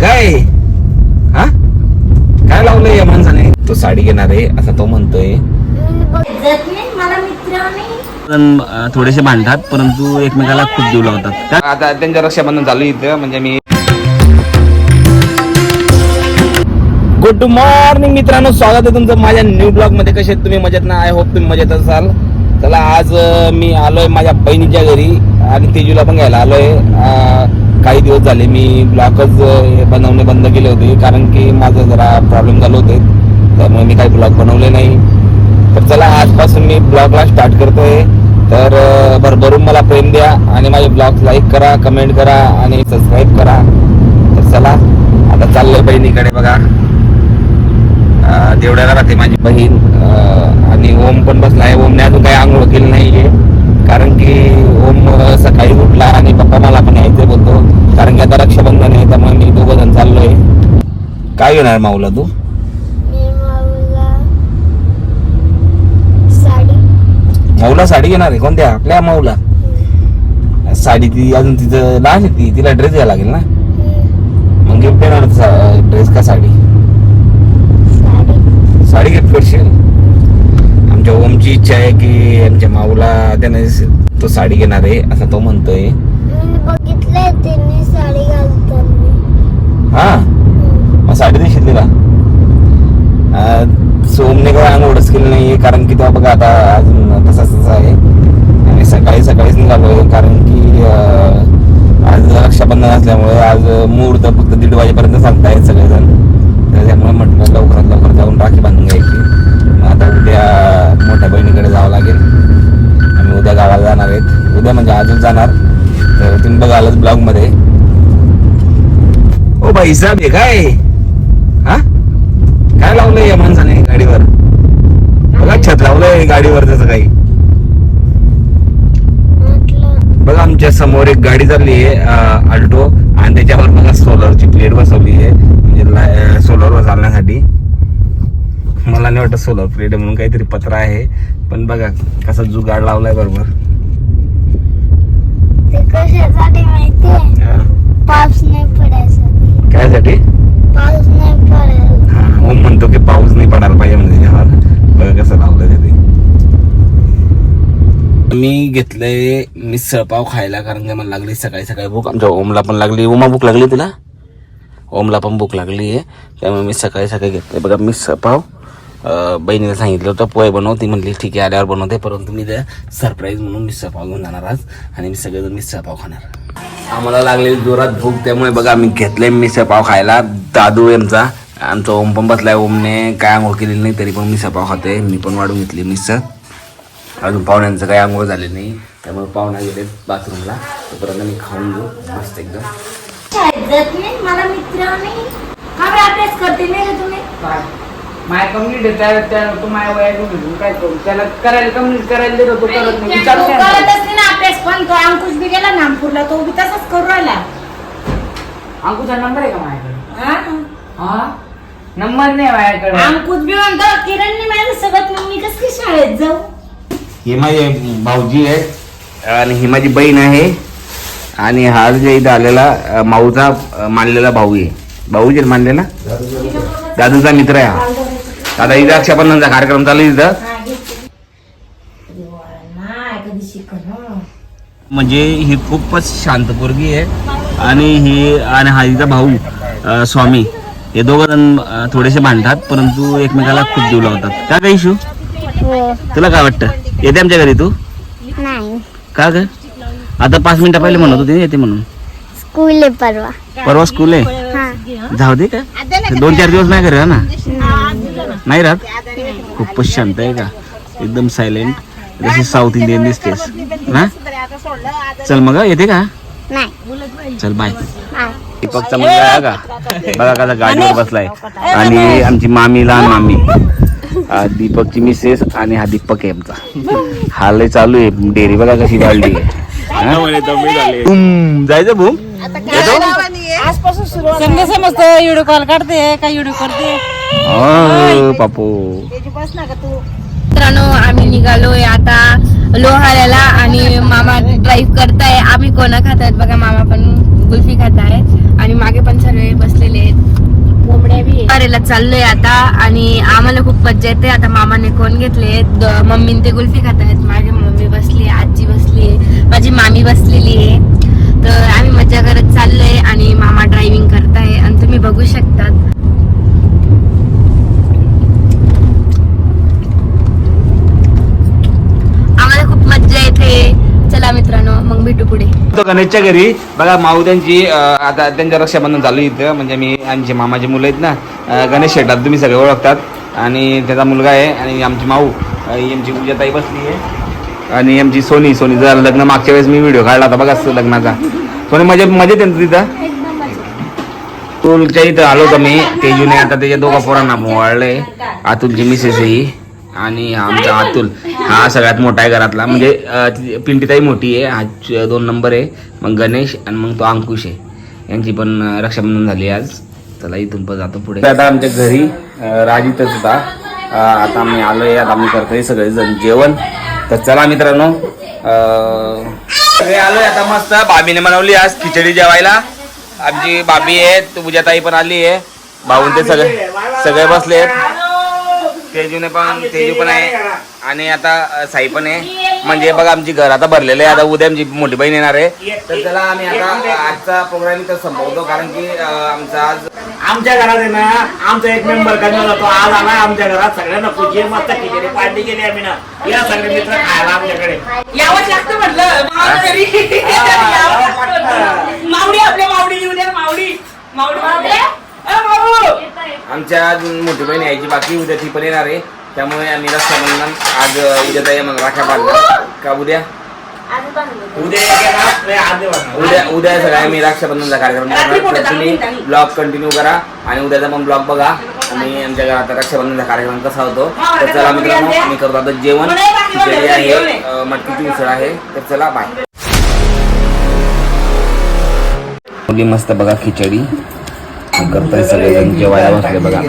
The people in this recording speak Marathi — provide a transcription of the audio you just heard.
काय? हा? काय लावलंय या माणसाने? तो साडी घेणार आहे असं तो म्हणतोय. पण, थोडेसे भांडतात परंतु एकमेकाला खूप जीव लावतात. आता त्यांच्या रक्षाबंधन चालू इथं म्हणजे मी गुड मॉर्निंग मित्रांनो. स्वागत आहे तुमचं माझ्या न्यू ब्लॉगमध्ये. कसे आहेत तुम्ही? मजेत ना? आय होप तुम्ही मजेत असाल. चला आज मी आलोय माझ्या बहिणीच्या घरी आणि तेजूला पण घ्यायला आलोय. काही दिवस झाले मी ब्लॉगच बनवणे बंद केले होते. कारण की माझं जरा प्रॉब्लेम झाले होते. त्यामुळे मी काही ब्लॉग बनवले नाही. तर चला आजपासून मी ब्लॉगला स्टार्ट करतोय. तर भरभरून मला प्रेम द्या आणि माझे ब्लॉग लाईक करा कमेंट करा आणि सबस्क्राईब करा. तर चला आता चाललंय बहिणीकडे बघा. देवड्याला राहते माझी बहीण. आणि ओम पण बसलाय ओमने अजून काही आंघोळ केली नाहीये. कारण की ओम सकाळी उठला आणि पप्पा मला पण कारण की आता रक्षाबंधन आहे त्यामुळे मी दोघं जण चाललोय. काय घेणार माऊला तू? माऊला साडी. घेणार आहे? कोणत्या? आपल्या माऊला? साडी ती अजून तिचं लहान आहे ती तिला ड्रेस घ्यायला लागेल ना? मग गिफ्ट देणार ड्रेस का साडी? साडी. साडी गिफ्ट करशील? आमच्या ओमची इच्छा आहे की आमच्या माऊला त्याने तो साडी घेणार आहे असं तो म्हणतोय. हा? मग साडी देशील तिला? अं, सोमने काही नाही केली कारण की तेव्हा बघा आता अजून तसा तसा आहे. आणि सकाळी सकाळीच निघालो कारण की आज रक्षाबंधन असल्यामुळे आज मुहूर्त फक्त दीड वाजेपर्यंत सांगतायत सगळेजण. त्याच्यामुळे म्हटलं लवकरात लवकर जाऊन राखी बांधून घ्यायची. आता उद्या मोठ्या बहिणीकडे जावं लागेल. आम्ही उद्या गावाला जाणार आहेत. उद्या म्हणजे आजच जाणार. तर तुम्ही बघालच ब्लॉगमध्ये. ओ बाई हिसाब आहे काय? हा? काय लावलंय या माणसाने गाडीवर? बघा छत लावलंय गाडीवर त्याचं काही. बघा आमच्यासमोर एक गाडी चालली आहे अल्टो आणि त्याच्यावर बघा सोलरची प्लेट बसवली आहे. म्हणजे सोलरवर चालण्यासाठी. मला नाही वाटत सोलर प्लेट म्हणून काहीतरी पत्र आहे. पण बघा कसा जुगाड लावलाय बरोबर. ते कशासाठी माहितीये हा. पाऊस नाही कायसाठी पाऊस नाही पडायला हा ओम म्हणतो की पाऊस नाही पडायला पाहिजे म्हणजे बघा कसं लावलंय ते मी घेतलंय मिसळ पाव खायला कारण की मला लागली सकाळी सकाळी भूक. आमच्या ओमला पण लागली. ओमा भूक लागली तुला? ओमला पण भूक लागली आहे त्यामुळे मी सकाळी सकाळी घेतलंय. बघा मिसळ पाव अं, बहिणीला सांगितलं होतं पोहे बनव ती म्हणली ठीक आहे आल्यावर बनवते. परंतु मी त्या सरप्राईज म्हणून मिसळ पाव घेऊन जाणार आज आणि मी सगळेजण मिसळ पाव खाणार. आम्हाला लागलेली जोरात भूक त्यामुळे बघा मी घेतलंय मिसळ पाव खायला. दादू आमचा. आमचा ओम पण बसलाय. ओमने काय आंघोळ केलेली नाही तरी पण मिसळ पाव खाते मी पण वाढून घेतली मिसळ. अजून पाहुण्यांचं काही आंघोळ झाले नाही. त्यामुळे पाहुण्या गेले बाथरूमला. तोपर्यंत मी खाऊन घेऊ. मस्त एकदम. मला मित्र नाही. अभ्यास करते नाही तुम्ही? माय कम्युनिटी त्या त्या तू माय वया घेऊन काय करू? त्याला करायला कम्युनिटी करायला देतो तो करत नाही विचारू तो काय? नाही. करतच नाही ना अभ्यास पण तो अंकुश बी गेला नागपूरला तो बी तसाच करू राहिला. अंकुचा नंबर आहे का माझ्याकडे हा? हा? नंबर नाही माझ्याकडे अंकुश बी म्हणतो किरणने माझ्या सगळं मग मी कसं शाळेत जाऊ? ही माझी भाऊजी आहे आणि ही माझी बहीण आहे आणि हा जे इथं आलेला अं, माऊचा अं, मानलेला भाऊ आहे. भाऊ जे मानलेला? दादूचा मित्र आहे हा. आता इथं रक्षाबंधनचा कार्यक्रम चालू इथं. म्हणजे ही खूपच शांत पोरगी आहे. आणि ही आणि हा हिचा भाऊ स्वामी हे दोघं थोडेसे भांडतात परंतु एकमेकाला खूप जीव लावतात. का काय इशू? तुला काय वाटतं? येते आमच्या घरी तू? नाही. का ग? आता पाच मिनिटं पहिले म्हणत होती येते म्हणून. स्कूल आहे परवा. परवा स्कूल आहे? हा. जाऊ दे का. दोन चार दिवस नाही घरी ना नाही राहत? खूपच शांत आहे का? एकदम सायलेंट जशी साऊथ इंडियन दिसतेस. ना चल मग येते का? नाही. चल बाय. दीपकचा मुलगा आहे का? बघा कसा गाडीवर बसलाय. आणि आमची मामी लहान मामी. दीपकची मिसेस आणि हा दीपक आहे आमचा. हा लय चालू आहे. डेअरी बघा कशी वाढली आहे. हा? जायचं भूम समजा समजतो व्हिडिओ कॉल काढते काय व्हिडिओ करते. पापू मित्रांनो आम्ही निघालोय आता लोहाऱ्याला आणि मामा ड्राईव्ह करताय. आम्ही कोणा खात आहेत? बघा मामा पण कुल्फी खात आहेत. आणि मागे पण सर्व बसलेले चाललोय आता आणि आम्हाला खूप मज्जा येते. आता मामाने कोण घेतले मम्मीने ते कुल्फी खात आहेत. माझी मम्मी बसली आजी बसली माझी मामी बसलेली आहे. तर आम्ही मज्जा करत चाललोय आणि मामा ड्रायव्हिंग करताय. आणि तुम्ही बघू शकतात आम्हाला खूप मज्जा येते चला मित्रांनो मग भेटू होतो गणेशच्या घरी. बघा माऊ त्यांची आता त्यांच्या रक्षाबंधन चालू इथं. म्हणजे मी आमचे मामाचे मुलं आहेत ना गणेश शेटात तुम्ही सगळे ओळखतात. आणि त्याचा मुलगा आहे आणि आमची माऊ अं, ताई आमची पूजाताई बसली आहे. आणि आमची सोनी सोनीचं लग्न मागच्या वेळेस मी व्हिडिओ काढला होता. बघा लग्नाचा. सोनी मजा मजेत त्यांचं तिथं अतुलच्या इथं? आलो होतो मी. तेजूने आता त्याच्या दोघा पोरांना वाळलंय अतुलची मिसेस आहे ही. आणि आमचा अतुल. हा सगळ्यात मोठा आहे घरातला. म्हणजे पिंटीताई मोठी आहे. हा च- दोन नंबर आहे. मग गणेश आणि मग तो अंकुश आहे. यांची पण रक्षाबंधन झाली आज. चला इथून पण जातो पुढे. आता आमच्या घरी अं, राज इथंच होता. आता आम्ही आलोय. आता आम्ही करतोय सगळेजण जेवण. तर चला मित्रांनो. आलोय आता मस्त. भाभीने बनवली आज खिचडी जेवायला. आमची भाभी आहे. पूजाताई पण आली आहे. भाऊन ते सगळे सगळे बसले आहेत तेजूने पण तेजू पण आहे. आणि आता साई पण आहे. म्हणजे बघा आमची घर आता भरलेलं आहे. आता उद्या आमची मोठी बहीण येणार आहे. तर चला आम्ही आता आजचा प्रोग्राम इथं संपवतो. कारण की आमचा आज आमच्या घरात आहे ना आमचा एक मेंबर कमी जातो आज आला आमच्या घरात. सगळ्यांना खुशी मस्त खिचडी पार्टी केली आम्ही ना. या सगळे मित्र खायला आमच्याकडे. यावंच लागतं म्हटलं. मावडी आपल्या मावडी येऊ द्या मावडी मावडी आमच्या आज मोठी बहीण यायची बाकी उद्या ती पण येणार आहे. त्यामुळे आम्ही रक्षाबंधन आज उद्या ताई मग राख्या बांधल्या का उद्या? उद्या. उद्या उद्या सगळ्या मी रक्षाबंधनचा कार्यक्रम करणार. तुम्ही? ब्लॉग कंटिन्यू करा. आणि उद्याचा पण ब्लॉग बघा. आणि आमच्या घरात रक्षाबंधनचा कार्यक्रम कसा होतो तर चला मित्रांनो आम्ही करतो आता जेवण. खिचडी आहे मटकीची उसळ आहे. तर चला बाय मस्त बघा खिचडी. करताय सगळेजण जेवायला बसले बघा.